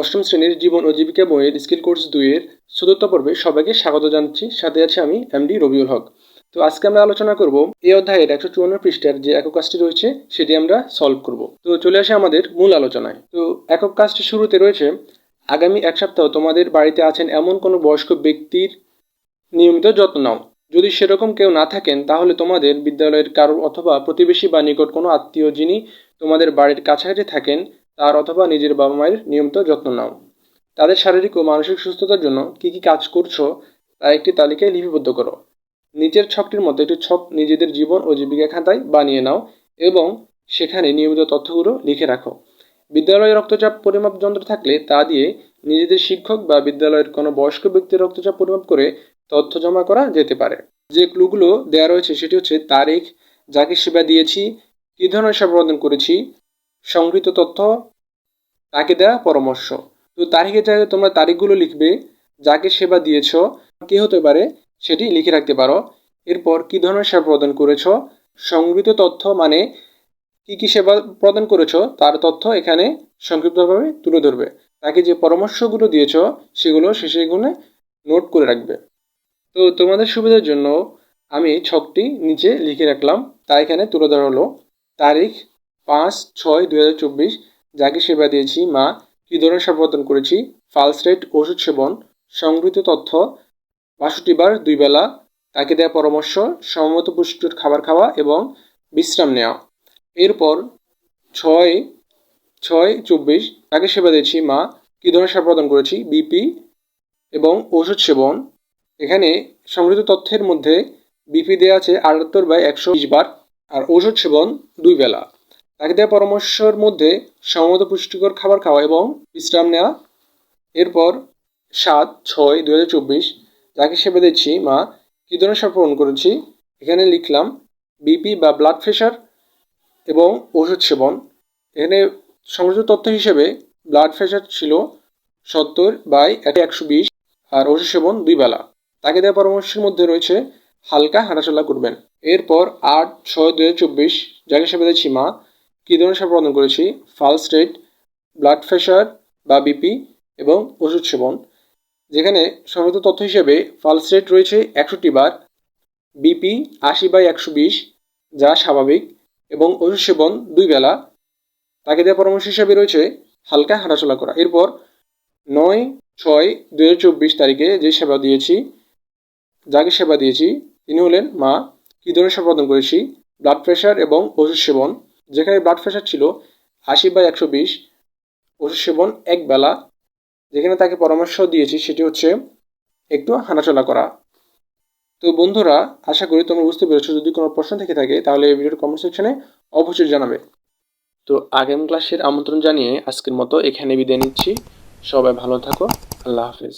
অষ্টম শ্রেণির জীবন ও জীবিকা বইয়ের স্কিল কোর্স দুইয়ের চতুর্থ পর্বে সবাইকে স্বাগত জানাচ্ছি। সাথে আছে আমি এমডি রবিউল হক। তো আজকে আমরা আলোচনা করব এই অধ্যায়ের একশো চুয়ান্ন পৃষ্ঠার যে একক কাজটি রয়েছে, সেটি আমরা সলভ করব। তো চলে আসে আমাদের মূল আলোচনায়। তো একক কাজটি শুরুতে রয়েছে, আগামী এক সপ্তাহ তোমাদের বাড়িতে আছেন এমন কোনো বয়স্ক ব্যক্তির নিয়মিত যত্ন নাও। যদি সেরকম কেউ না থাকেন, তাহলে তোমাদের বিদ্যালয়ের কারোর অথবা প্রতিবেশী বা নিকট কোনো আত্মীয় যিনি তোমাদের বাড়ির কাছাকাছি থাকেন তার অথবা নিজের বাবা মায়ের নিয়মিত যত্ন নাও। তাদের শারীরিক ও মানসিক সুস্থতার জন্য কী কী কাজ করছ তা একটি তালিকায় লিপিবদ্ধ করো। নিচের ছকটির মধ্যে একটি ছক নিজেদের জীবন ও জীবিকা খাতায় বানিয়ে নাও এবং সেখানে নিয়মিত তথ্যগুলো লিখে রাখো। বিদ্যালয়ে রক্তচাপ পরিমাপ যন্ত্র থাকলে তা দিয়ে নিজেদের শিক্ষক বা বিদ্যালয়ের কোনো বয়স্ক ব্যক্তির রক্তচাপ পরিমাপ করে তথ্য জমা করা যেতে পারে। যে ক্লুগুলো দেওয়া রয়েছে সেটি হচ্ছে তারিখ, যাকে সেবা দিয়েছি, কী ধরনের সেবা প্রদান করেছি সংগৃহীত তথ্য তাকে দেওয়া পরামর্শ। তো তারিখের জায়গায় তোমরা তারিখগুলো লিখবে, যাকে সেবা দিয়েছ, কে হতে পারে সেটি লিখে রাখতে পারো। এরপর কী ধরনের সেবা প্রদান করেছ? সংগৃহীত তথ্য মানে কি কি সেবা প্রদান করেছ, তার তথ্য এখানে সংক্ষিপ্তভাবে তুলে ধরবে। তাকে যে পরামর্শগুলো দিয়েছ, সেগুলো শেষে গুণে নোট করে রাখবে। তো তোমাদের সুবিধার জন্য আমি ছকটি নিচে লিখে রাখলাম, তা এখানে তুলে ধরা হলো। তারিখ পাঁচ ছয় দু হাজার চব্বিশ, যাকে সেবা দিয়েছি, মা, কী ধরনের সেবা প্রদান করেছি? ফালস রেট ওষুধ সেবন, সংগৃহীত তথ্য, বাষট্টি বার দুই বেলা, তাকে দেওয়া পরামর্শ সমমত পুষ্টির খাবার খাওয়া এবং বিশ্রাম নেওয়া। এরপর ছয় ছয় চব্বিশ, তাকে সেবা দিয়েছি, মা, কী ধরনের সেবা প্রদান করেছি? বিপি এবং ওষুধ সেবন। এখানে সংগৃহীত তথ্যের মধ্যে বিপি দেওয়া আছে আটাত্তর বাই একশো বিশ বার, আর ওষুধ সেবন দুই বেলা। তাকে দেওয়া পরামর্শের মধ্যে সমমত পুষ্টিকর খাবার খাওয়া এবং বিশ্রাম নেওয়া। এরপর সাত ছয় দু হাজার চব্বিশ যাকে সেবা দিচ্ছি, মা, কী ধরনের সেবা প্রদান করেছি? এখানে লিখলাম, বিপি বা ব্লাড প্রেশার এবং ওষুধ সেবন। এখানে সংগৃহীত তথ্য হিসেবে ব্লাড প্রেশার ছিল সত্তর বাই একশো বিশ আর ওষুধ সেবন দুই বেলা। তাকে দেওয়া পরামর্শের মধ্যে রয়েছে, হালকা হাঁটাচলা করবেন। এরপর আট ছয় দু হাজার চব্বিশ যাকে সেবা দিচ্ছি, মা কী ধরনের সেবা প্রদান করেছি? ফালস রেট ব্লাড প্রেশার বা বিপি এবং ওষুধ সেবন, যেখানে সংগৃহীত তথ্য হিসেবে ফালস রেট রয়েছে একষট্টি বার, বিপি আশি বাই একশো বিশ, যা স্বাভাবিক, এবং ওষুধ সেবন দুই বেলা। তাকে দেওয়া পরামর্শ হিসেবে রয়েছে হালকা হাঁটাচলা করা। এরপর নয় ছয় দু হাজার চব্বিশ তারিখে যে সেবা দিয়েছি, যাকে সেবা দিয়েছি, তিনি হলেন মা। কী ধরনের সেবা প্রদান করেছি? ব্লাড প্রেশার এবং ওষুধ সেবন। যেখানে ব্লাড প্রেশার ছিল আশি বাই একশো বিশ ওষুধ সেবন এক বেলা, যেখানে তাকে পরামর্শ দিয়েছি সেটি হচ্ছে একটু হাঁটাচলা করা। তো বন্ধুরা, আশা করি তোমরা বুঝতে পেরেছ। যদি কোনো প্রশ্ন থেকে থাকে, তাহলে এই ভিডিওর কমেন্ট সেকশনে অবশ্যই জানাবে। তো আগামী ক্লাসের আমন্ত্রণ জানিয়ে আজকের মতো এখানে বিদায় নিচ্ছি। সবাই ভালো থাকো। আল্লাহ হাফেজ।